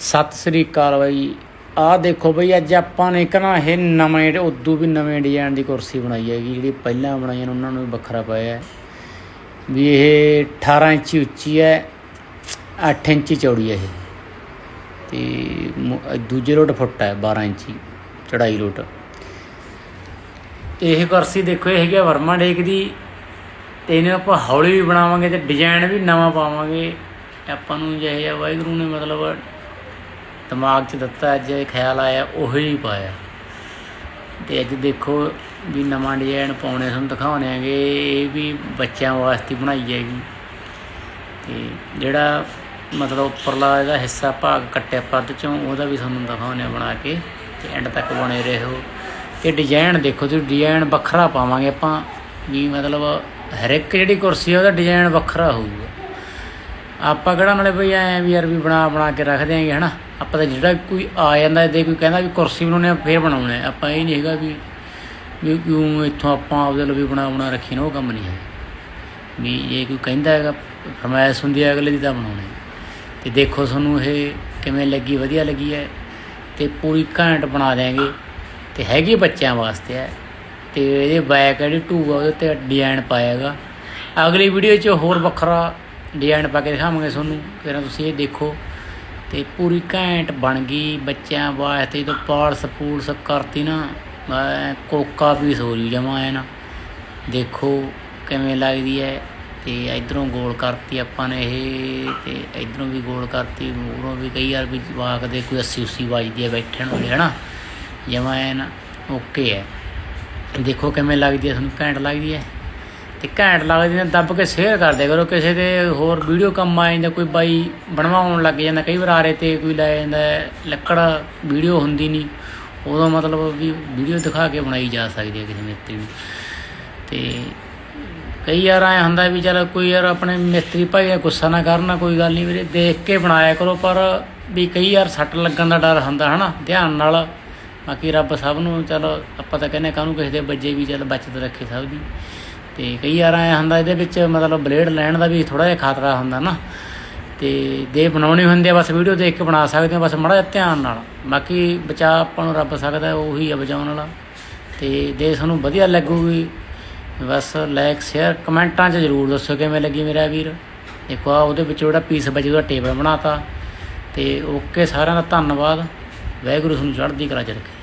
ਸਤਿ ਸ੍ਰੀ ਅਕਾਲ ਬਾਈ। ਆਹ ਦੇਖੋ ਬਈ, ਅੱਜ ਆਪਾਂ ਨੇ ਇੱਕ ਨਾ ਇਹ ਨਵੇਂ ਉਦੋਂ ਵੀ ਨਵੇਂ ਡਿਜ਼ਾਈਨ ਦੀ ਕੁਰਸੀ ਬਣਾਈ ਹੈਗੀ, ਜਿਹੜੀ ਪਹਿਲਾਂ ਬਣਾਈਆਂ ਨੇ, ਉਹਨਾਂ ਨੂੰ ਵੀ ਵੱਖਰਾ ਪਾਇਆ ਹੈ। ਵੀ ਇਹ 18 ਇੰਚੀ ਉੱਚੀ ਹੈ 8 ਇੰਚੀ ਚੌੜੀ ਹੈ ਇਹ। ਤੇ ਦੂਜੇ ਲੋਟ ਫੁੱਟ ਹੈ 12 ਇੰਚੀ ਚੜਾਈ ਲੋਟ। ਇਹ ਕੁਰਸੀ ਦੇਖੋ, ਇਹ ਹੈਗੀ ਆ ਵਰਮਾ ਡੇਕ ਦੀ। ਤੇ ਇਹਨੂੰ ਆਪਾਂ ਹੌਲੀ ਵੀ ਬਣਾਵਾਂਗੇ ਤੇ ਡਿਜ਼ਾਈਨ ਵੀ ਨਵਾਂ ਪਾਵਾਂਗੇ। ਆਪਾਂ ਨੂੰ ਜਿਹੇ ਜਿਹਾ ਵਾਹਿਗੁਰੂ ਨੇ ਮਤਲਬ ਦਿਮਾਗ 'ਚ ਦਿੱਤਾ ਅੱਜ ਇਹ ਖਿਆਲ ਆਇਆ, ਉਹੀ ਹੀ ਪਾਇਆ। ਤੇ ਅੱਜ ਦੇਖੋ ਵੀ ਨਵਾਂ ਡਿਜ਼ਾਈਨ ਪਾਉਣੇ ਤੁਹਾਨੂੰ ਦਿਖਾਉਣੇ ਆਗੇ ਇਹ ਵੀ ਬੱਚਿਆਂ ਵਾਸਤੇ ਬਣਾਈ ਜਾਏਗੀ। ਤੇ ਜਿਹੜਾ ਮਤਲਬ ਉੱਪਰਲਾ ਇਹਦਾ ਹਿੱਸਾ ਭਾਗ ਕੱਟਿਆ ਪੱਦ ਚੋਂ, ਉਹਦਾ ਵੀ ਤੁਹਾਨੂੰ ਦਿਖਾਉਣੇ ਆ ਬਣਾ ਕੇ, ਤੇ ਐਂਡ ਤੱਕ ਬਣੇ ਰਹੋ। ਤੇ ਡਿਜ਼ਾਈਨ ਦੇਖੋ, ਤੁਸੀਂ ਡਿਜ਼ਾਈਨ ਵੱਖਰਾ ਪਾਵਾਂਗੇ ਆਪਾਂ, ਵੀ ਮਤਲਬ ਹਰ ਇੱਕ ਜਿਹੜੀ ਕੁਰਸੀ ਆ, ਉਹਦਾ ਡਿਜ਼ਾਈਨ ਵੱਖਰਾ ਹੋਊਗਾ। ਆਪਾਂ ਕਿਹੜਾ ਨਾਲੇ ਬਈ ਐ ਵੀ ਯਾਰ ਵੀ ਬਣਾ ਬਣਾ ਕੇ ਰੱਖ ਦਿਆਂਗੇ ਹਨਾ? ਆਪਾਂ ਤਾਂ ਜਿਹੜਾ ਕੋਈ ਆ ਜਾਂਦਾ ਜੇ ਕੋਈ ਕਹਿੰਦਾ ਵੀ ਕੁਰਸੀ ਬਣਾਉਣੇ ਆ, ਫੇਰ ਬਣਾਉਣੇ ਆ। ਆਪਾਂ ਇਹ ਨਹੀਂ ਹੈਗਾ ਵੀ ਵੀ ਕਿਉਂ ਇੱਥੋਂ ਆਪਾਂ ਆਪਦੇ ਲਈ ਵੀ ਬਣਾ ਬਣਾ ਰੱਖੀ ਨਾ, ਉਹ ਕੰਮ ਨਹੀਂ ਹੈ ਵੀ ਜੇ ਕੋਈ ਕਹਿੰਦਾ ਹੈਗਾ, ਫਰਮਾਇਸ਼ ਹੁੰਦੀ ਹੈ ਅਗਲੇ ਦੀ ਤਾਂ ਬਣਾਉਣੇ ਤੇ ਦੇਖੋ ਤੁਹਾਨੂੰ ਇਹ ਕਿਵੇਂ ਲੱਗੀ, ਵਧੀਆ ਲੱਗੀ ਹੈ। ਤੇ ਪੂਰੀ ਘੈਂਟ ਬਣਾ ਦਿਆਂਗੇ। ਤੇ ਹੈਗੀ ਬੱਚਿਆਂ ਵਾਸਤੇ ਹੈ। ਤੇ ਇਹਦੇ ਬੈਕ ਜਿਹੜੀ ਟੂ ਆ, ਉਹਦੇ ਤੇ ਡਿਜ਼ਾਈਨ ਪਾਏਗਾ ਅਗਲੀ ਵੀਡੀਓ 'ਚ ਹੋਰ ਵੱਖਰਾ ਡਿਜ਼ਾਈਨ ਪਾ ਕੇ ਦਿਖਾਵਾਂਗੇ ਤੁਹਾਨੂੰ। ਫਿਰ ਤੁਸੀਂ ਇਹ ਦੇਖੋ। ਤੇ ਪੂਰੀ ਘੈਂਟ ਬਣ ਗਈ ਬੱਚਿਆਂ ਵਾਸਤੇ ਜਦੋਂ ਪਾਲਸ ਪੂਲਸ ਕਰਤੀ ਨਾ। ਮੈਂ ਕੋਕਾ ਵੀ ਹੋ ਰਹੀ ਜਮਾ ਐ ਨਾ। ਦੇਖੋ ਕਿਵੇਂ ਲੱਗਦੀ ਹੈ ਤੇ ਇਧਰੋਂ ਗੋਲ ਕਰਤੀ ਆਪਾਂ ਨੇ ਇਹ ਤੇ ਇਧਰੋਂ ਵੀ ਗੋਲ ਕਰਤੀ, ਮੂਹਰੋਂ ਵੀ ਕਈ ਵਾਰ ਵੀ ਜਵਾਕ ਦੇ ਕੋਈ 80 80 ਵੱਜਦੀ ਹੈ ਬੈਠਣ ਵੇਲੇ, ਹਨਾ? ਜਮਾ ਐ ਨਾ। ਓਕੇ ਹੈ ਦੇਖੋ ਕਿਵੇਂ ਲੱਗਦੀ ਹੈ ਤੁਹਾਨੂੰ ਘੈਂਟ ਲੱਗਦੀ ਹੈ ਤੇ ਘੈਂਟ ਲੱਗਦੀ ਹੈ ਦੱਬ ਕੇ ਸ਼ੇਅਰ ਕਰਦੇ ਕਰੋ, ਕਿਸੇ ਦੇ ਹੋਰ ਵੀਡੀਓ ਕੰਮ ਆ ਜਾਂਦਾ, ਕੋਈ ਬਾਈ ਬਣਵਾਉਣ ਲੱਗ ਜਾਂਦਾ, ਕਈ ਵਾਰ ਆਰੇ ਤੇ ਕੋਈ ਲੈ ਜਾਂਦਾ, ਲੱਕੜ ਵੀਡੀਓ ਹੁੰਦੀ ਨਹੀਂ। ਉਦੋਂ ਮਤਲਬ ਵੀ ਵੀਡੀਓ ਦਿਖਾ ਕੇ ਬਣਾਈ ਜਾ ਸਕਦੀ ਹੈ ਕਿਸੇ ਮਿਸਤਰੀ ਨੂੰ। ਤੇ ਕਈ ਯਾਰ ਐ ਹੁੰਦਾ ਵੀ ਚਲ ਕੋਈ ਯਾਰ ਆਪਣੇ ਮਿਸਤਰੀ ਭਾਈ ਦਾ ਗੁੱਸਾ ਨਾ ਕਰਨਾ, ਕੋਈ ਗੱਲ ਨਹੀਂ ਵੀਰੇ, ਦੇਖ ਕੇ ਬਣਾਇਆ ਕਰੋ, ਪਰ ਵੀ ਕਈ ਯਾਰ ਸੱਟ ਲੱਗਣ ਦਾ ਡਰ ਹੁੰਦਾ, ਹਨਾ, ਧਿਆਨ ਨਾਲ। ਬਾਕੀ ਰੱਬ ਸਭ ਨੂੰ, ਚਲ ਆਪਾਂ ਤਾਂ ਕਹਿੰਦੇ ਕਾਹਨੂੰ ਕਿਸੇ ਦੇ ਵੱਜੇ ਵੀ ਚਲ ਬਚਤ ਰੱਖੇ ਸਭ ਦੀ। ਤੇ ਕਈ ਵਾਰ ਐ ਹੁੰਦਾ ਇਹਦੇ ਵਿੱਚ ਮਤਲਬ ਬਲੇਡ ਲੈਣ ਦਾ ਵੀ ਥੋੜਾ ਜਿਹਾ ਖਤਰਾ ਹੁੰਦਾ ਨਾ। ਤੇ ਦੇ ਬਣਾਉਣੇ ਹੁੰਦੇ ਆ, ਬਸ ਵੀਡੀਓ ਦੇਖ ਇੱਕ ਬਣਾ ਸਕਦੇ ਹੋ ਬਸ ਮਾੜਾ ਜਿਹਾ ਧਿਆਨ ਨਾਲ। ਬਾਕੀ ਬਚਾ ਆਪਾਂ ਨੂੰ ਰੱਬ ਸਕਦਾ, ਉਹੀ ਆ ਬਚਾਉਣ ਵਾਲਾ। ਤੇ ਦੇ ਤੁਹਾਨੂੰ ਵਧੀਆ ਲੱਗੂਗੀ, ਬਸ ਲਾਈਕ ਸ਼ੇਅਰ ਕਮੈਂਟਾਂ 'ਚ ਜ਼ਰੂਰ ਦੱਸੋ ਕਿਵੇਂ ਲੱਗੀ ਮੇਰਾ ਵੀਰ। ਦੇਖੋ ਆ ਉਹਦੇ ਵਿੱਚ ਜਿਹੜਾ ਪੀਸ ਬਚੇ ਉਹਦਾ ਟੇਬਲ ਬਣਾਤਾ। ਤੇ ਓਕੇ ਸਾਰਿਆਂ ਦਾ ਧੰਨਵਾਦ। ਵਾਹਿਗੁਰੂ ਤੁਹਾਨੂੰ ਚੜ੍ਹਦੀ ਕਲਾ ਚ ਰੱਖੇ।